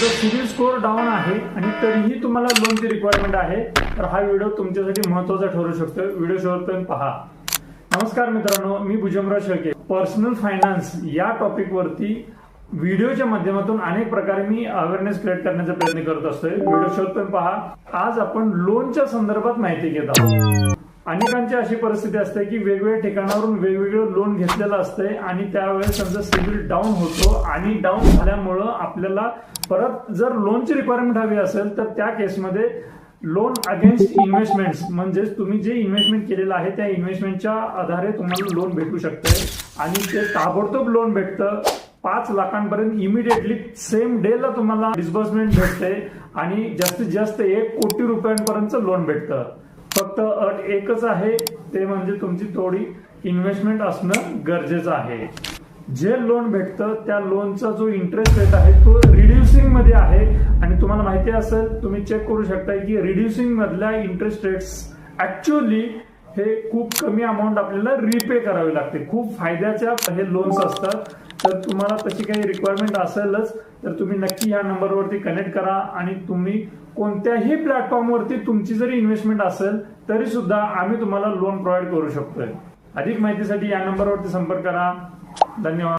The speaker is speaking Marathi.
तुमचा सिबिल स्कोअर डाऊन आहे आणि तरीही तुम्हाला लोनची रिक्वायरमेंट आहे तर हा व्हिडिओ तुमच्यासाठी महत्त्वाचा ठरू शकतो. व्हिडिओ शेवटपर्यंत पहा. नमस्कार मित्रांनो मी भुजमराज शेळके. पर्सनल फायनान्स या टॉपिक वरती व्हिडिओच्या माध्यमातून अनेक प्रकारे मी अवेअरनेस क्रिएट करण्याचा प्रयत्न करत असतोय. व्हिडिओ शेवटपर्यंत पहा. आज आपण लोनच्या संदर्भात माहिती घेत आहोत. अनेकांची अशी परिस्थिती असते की वेगवेगळ्या ठिकाणावरून वेगवेगळं लोन घेतलेलं असतंय आणि त्यावेळेस त्यांचा सिबिल डाऊन होतो आणि डाऊन झाल्यामुळं आपल्याला परत जर लोनची रिक्वायरमेंट हवी असेल तर त्या केसमध्ये लोन अगेन्स्ट इन्व्हेस्टमेंट म्हणजेच तुम्ही जे इन्व्हेस्टमेंट केलेलं आहे त्या इन्व्हेस्टमेंटच्या आधारे तुम्हाला लोन भेटू शकते आणि ते ताबडतोब लोन भेटतं. पाच लाखांपर्यंत इमिडिएटली सेम डे ला तुम्हाला डिस्बर्समेंट भेटते आणि जास्तीत जास्त एक कोटी रुपयांपर्यंत लोन भेटतं. फक्त अट एकच आहे ते म्हणजे तुमची थोडी इन्व्हेस्टमेंट असणं गरजेचं आहे. जे लोन भेटतं त्या लोनचा जो इंटरेस्ट रेट आहे तो रिड्युसिंगमध्ये आहे. आणि तुम्हाला माहिती असेल तुम्ही चेक करू शकता की रिड्युसिंग मधल्या इंटरेस्ट रेट्स ऍक्च्युअली हे खूप कमी अमाऊंट आपल्याला रिपे करावी लागते. खूप फायद्याच्या हे लोन्स असतात. तर तुम्हाला तशी काही रिक्वायरमेंट असेलच तर तुम्ही नक्की या नंबरवरती कनेक्ट करा आणि तुम्ही कोणत्याही प्लॅटफॉर्मवरती तुमची जरी इन्व्हेस्टमेंट असेल तरी सुद्धा आम्ही तुम्हाला लोन प्रोव्हाइड करू शकतोय. अधिक माहितीसाठी या नंबरवरती संपर्क करा. धन्यवाद.